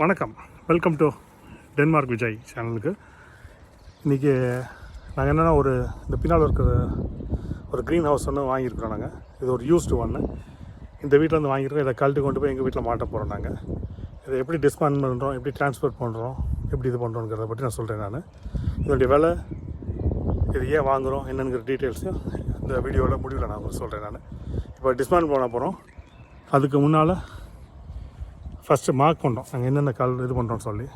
வணக்கம். Welcome to Denmark Vijay சேனலுக்கு இன்றைக்கி நாங்கள் என்னென்னா ஒரு இந்த பின்னால் இருக்கிற ஒரு க்ரீன் ஹவுஸ் ஒன்று வாங்கியிருக்கிறோம் நாங்கள் இது ஒரு யூஸ்டு ஒன்று இந்த வீட்டில் வந்து வாங்கியிருக்கோம் இதை கழட்டி கொண்டு போய் எங்கள் வீட்டில் மாட்ட போகிறோம் நாங்கள் இதை எப்படி டிஸ்மான் பண்ணுறோம் எப்படி ட்ரான்ஸ்போர்ட் பண்ணுறோம் எப்படி இது பண்ணுறோங்கிறத பற்றி நான் சொல்கிறேன் நான். இதனுடைய விலை இது ஏன் வாங்குகிறோம் என்னங்கிற டீட்டெயில்ஸையும் இந்த வீடியோவில் முடிவில் நான் உங்களுக்கு சொல்கிறேன் நான். இப்போ டிஸ்மான் பண்ண போகிறோம் அதுக்கு முன்னால் ஃபஸ்ட்டு மார்க் பண்ணுறோம் நாங்கள் என்னென்ன கால் இது பண்ணுறோம்னு சொல்லி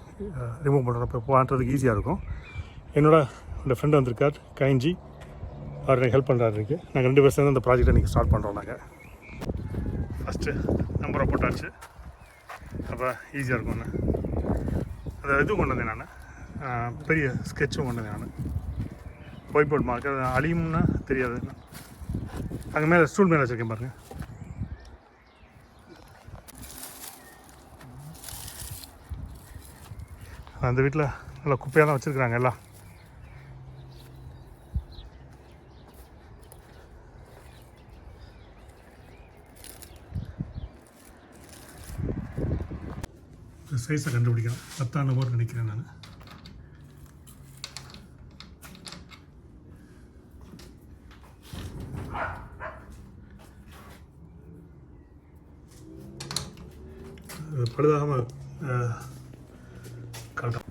ரிமூவ் பண்ணுறோம் இப்போ பண்ணுறதுக்கு ஈஸியாக இருக்கும். என்னோட இந்த ஃப்ரெண்டு வந்திருக்கார் கைஞ்சி. அவர் எனக்கு ஹெல்ப் பண்ணுறாரு இருக்கு. நாங்கள் ரெண்டு பேர் சேர்ந்து அந்த ப்ராஜெக்டை நீங்கள் ஸ்டார்ட் பண்ணுறோம் நாங்கள் ஃபஸ்ட்டு நம்பரை போட்டாச்சு. அப்போ ஈஸியாக இருக்கும்ண்ணே அதை இதுவும் கொண்டு வந்தேன் நான். பெரிய ஸ்கெட்சும் கொண்டு வந்தேன் நான். ஒயிட் போர்ட் மார்க் அது அழியும்னா தெரியாது. அங்கே மேலே ஸ்டூல் மேலே வச்சுருக்கேன் பாருங்கள் அந்த வீட்டில் நல்லா குப்பையெல்லாம் வச்சுருக்குறாங்க எல்லாம். சைஸை கண்டுபிடிக்கணும் பத்தாண்டு போர் நினைக்கிறேன் நான். பழுதாகாமல் கரெக்டாக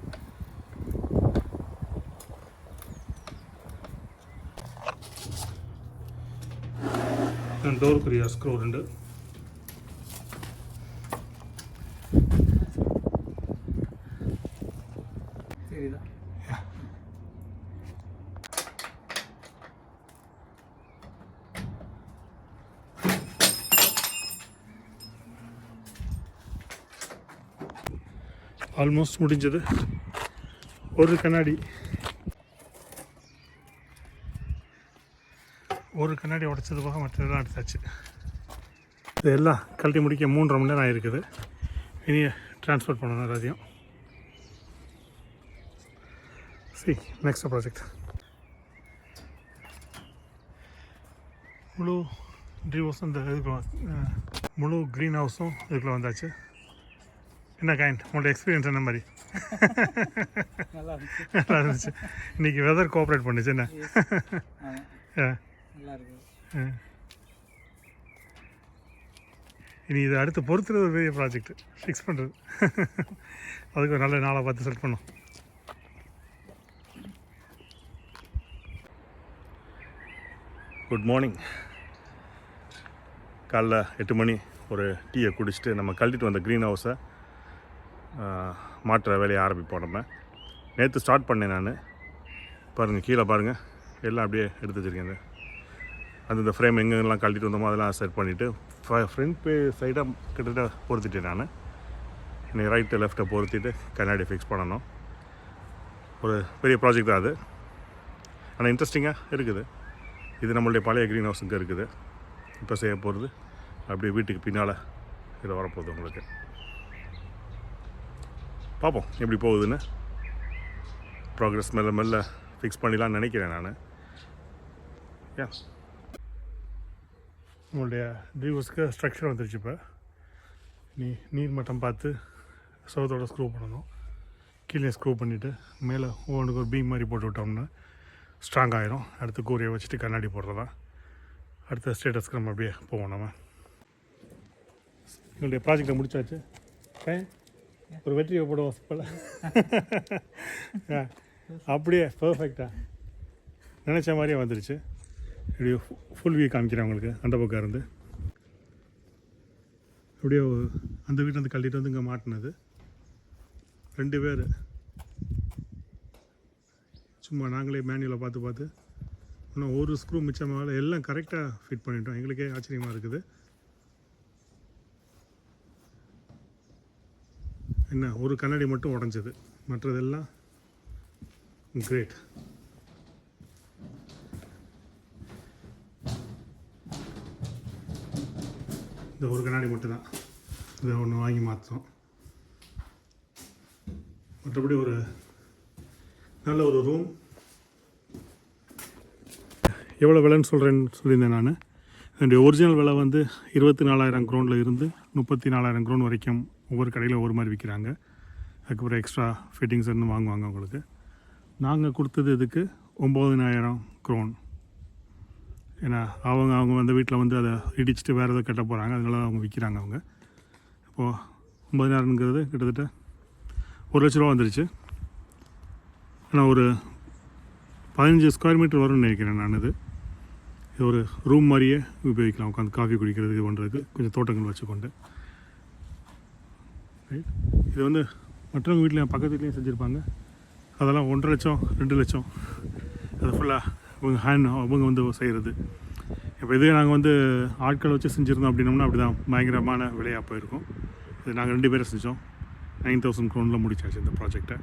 டோருக்குரிய ஸ்க்ரூ ரெண்டு தெரியுதா ஆல்மோஸ்ட் முடிஞ்சது. ஒரு கண்ணாடி. ஒரு கண்ணாடி உடைச்சது போக மற்றதெல்லாம் எடுத்தாச்சு. இது எல்லாம் கழட்டி முடிக்க மூன்றரை மணி நேரம் ஆகிருக்குது இனி ட்ரான்ஸ்ஃபர் பண்ணணும் எல்லாத்தையும். சி நெக்ஸ்ட் ப்ராஜெக்ட் முழு ட்ரீ ஹவுஸும் இந்த இதுக்குள்ள முழு க்ரீன் ஹவுஸும் இதுக்குள்ளே வந்தாச்சு. என்ன கைண்ட் உங்களோட எக்ஸ்பீரியன்ஸ் என்ன மாதிரி? நல்லா இருந்துச்சு. இன்னைக்கு வெதர் கோஆப்ரேட் பண்ணுச்சு என்ன. இனி இது அடுத்து பொறுத்துறது ஒரு பெரிய ப்ராஜெக்ட் ஃபிக்ஸ் பண்ணுறது அதுக்கு ஒரு நல்ல நாளாக பார்த்து செட் பண்ணோம். குட் மார்னிங் காலைல எட்டு மணி ஒரு டீயை குடிச்சிட்டு நம்ம கழட்டிட்டு வந்த க்ரீன் ஹவுஸை மாற்றுற வேலையை ஆரம்பிப்போம் நம்ம. நேற்று ஸ்டார்ட் பண்ணேன் நான். பாருங்கள் கீழே பாருங்கள் எல்லாம் அப்படியே எடுத்து வச்சுருக்கேன். அந்த அது இந்த ஃப்ரேம் எங்கெங்கெல்லாம் கழட்டிட்டு வந்தோமோ அதெல்லாம் செட் பண்ணிவிட்டு ஃப்ரண்ட் பே சைடாக கிட்டத்தட்ட பொருத்திட்டேன் நான். இன்னைக்கு ரைட்டு லெஃப்ட்டை பொருத்திட்டு கண்ணாடி ஃபிக்ஸ் பண்ணணும். ஒரு பெரிய ப்ராஜெக்ட் தான் அது. ஆனால் இன்ட்ரெஸ்டிங்காக இருக்குது. இது நம்மளுடைய பழைய க்ரீன் ஹவுஸ் இங்கே இருக்குது. இப்போ செய்ய போகிறது அப்படியே வீட்டுக்கு பின்னால் இது வரப்போகுது உங்களுக்கு. பார்ப்போம் எப்படி போகுதுன்னு. ப்ராக்ரஸ் மெல்ல மெல்ல ஃபிக்ஸ் பண்ணிடலாம்னு நினைக்கிறேன் நான். ஏன் உங்களுடைய ட்ரீவர்ஸ்க்கு ஸ்ட்ரக்சர் வந்துருச்சு இப்போ. நீ நீர் மட்டம் பார்த்து சவுத்தோட ஸ்க்ரூ பண்ணணும். கீழே ஸ்க்ரூ பண்ணிவிட்டு மேலே ஒவ்வொன்றுக்கு ஒரு பீம் மாதிரி போட்டு விட்டோம்னா ஸ்ட்ராங் ஆகிரும் அடுத்து கூரையை வச்சுட்டு கண்ணாடி போடுறதா. அடுத்த ஸ்டேட்டஸ்க்கு நம்ம அப்படியே போவோம் நம்ம எங்களுடைய ப்ராஜெக்டை முடிச்சாச்சு. ஏன்? ஒரு வெற்றியை போடுவோம் போல் அப்படியே பர்ஃபெக்டாக நினச்ச மாதிரியே வந்துருச்சு. இப்படி ஃபுல் வியூ காமிக்கிறேன் உங்களுக்கு அந்த பக்கம் இருந்து. அப்படியே அந்த வீட்டில் வந்து கழட்டிட்டு வந்து இங்கே மாட்டினது. ரெண்டு பேர். சும்மா நாங்களே மேனுவலை பார்த்து பார்த்து இன்னும் ஒரு ஸ்க்ரூ மிச்சமாக எல்லாம் கரெக்டாக ஃபிட் பண்ணிட்டோம். எங்களுக்கே ஆச்சரியமாக இருக்குது. என்ன ஒரு கண்ணாடி மட்டும் உடஞ்சது. மற்றதெல்லாம் கிரேட் இந்த ஒரு கண்ணாடி மட்டும்தான். இதை ஒன்று வாங்கி மாற்றோம் மற்றபடி ஒரு நல்ல ஒரு ரூம் எவ்வளோ விலைன்னு சொல்கிறேன்னு சொல்லியிருந்தேன் நான். என்னுடைய ஒரிஜினல் விலை வந்து இருபத்தி நாலாயிரம் க்ரௌண்டில் இருந்து முப்பத்தி நாலாயிரம் க்ரௌண்ட் வரைக்கும் ஒவ்வொரு கடையில் ஒவ்வொரு மாதிரி விற்கிறாங்க அதுக்கப்புறம் எக்ஸ்ட்ரா ஃபிட்டிங்ஸ் வாங்குவாங்க உங்களுக்கு நாங்கள் கொடுத்தது இதுக்கு ஒம்பதினாயிரம் க்ரோன் ஏன்னா அவங்க அவங்க வந்து வீட்டில் வந்து அதை இடிச்சிட்டு வேறு எதாவது கட்ட போகிறாங்க அதனால அவங்க விற்கிறாங்க அவங்க. இப்போது ஒம்பதினாயிரங்கிறது கிட்டத்தட்ட ஒரு லட்ச ரூபா வந்துருச்சு. ஆனால் ஒரு பதினஞ்சு ஸ்கொயர் மீட்டர் வரும்னு நினைக்கிறேன் நான் இது. இது ஒரு ரூம் மாதிரியே உபயோகிக்கலாம். உட்காந்து காஃபி குடிக்கிறதுக்கு பண்ணுறதுக்கு கொஞ்சம் தோட்டங்கள் வச்சுக்கொண்டு. ரைட் இது வந்து மற்றவங்க வீட்டில் பக்கத்து வீட்லேயும் செஞ்சுருப்பாங்க. அதெல்லாம் ஒன்றரை லட்சம் ரெண்டு லட்சம். அது ஃபுல்லாக இவங்க ஹேண்ட் அவங்க வந்து செய்கிறது இப்போ இதே நாங்கள் வந்து ஆட்கள் வச்சு செஞ்சுருந்தோம் அப்படின்னோம்னா அப்படி தான் பயங்கரமான விலையாக போயிருக்கும். இது நாங்கள் ரெண்டு பேரும் செஞ்சோம். நைன் தௌசண்ட் க்ரோனில் முடிச்சாச்சு இந்த ப்ராஜெக்டை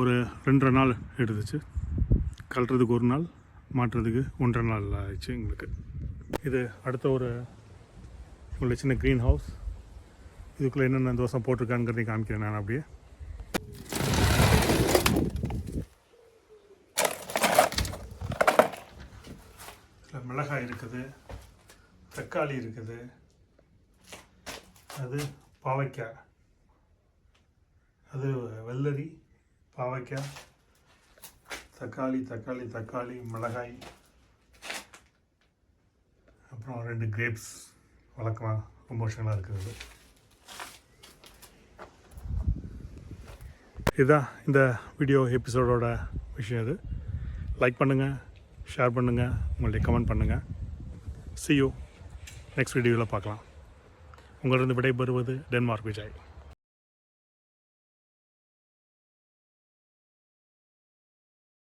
ஒரு ரெண்டரை நாள் எடுத்துச்சு. கழட்டுறதுக்கு ஒரு நாள் மாட்டுறதுக்கு ஒன்றரை நாள் ஆயிடுச்சு எங்களுக்கு. இது அடுத்த ஒரு உங்களுடைய சின்ன க்ரீன் ஹவுஸ் இதுக்குள்ளே என்னென்ன தோசை போட்டிருக்காங்கிறதையும் காமிக்கிறேன் நான் அப்படியே. இதில் மிளகாய் இருக்குது தக்காளி இருக்குது அது பாவைக்காய். அது வெள்ளரி பாவைக்காய் தக்காளி தக்காளி தக்காளி மிளகாய் அப்புறம் ரெண்டு கிரேப்ஸ் வழக்கமாக ரொம்ப வருஷங்களாக இருக்கிறது. இதுதான் இந்த வீடியோ எபிசோடோட விஷயம் இது. லைக் பண்ணுங்கள் ஷேர் பண்ணுங்கள் உங்களுடைய கமெண்ட் பண்ணுங்கள் சி யூ நெக்ஸ்ட் வீடியோவில் பார்க்கலாம். உங்களிருந்து விடைபெறுவது டென்மார்க் விஜய்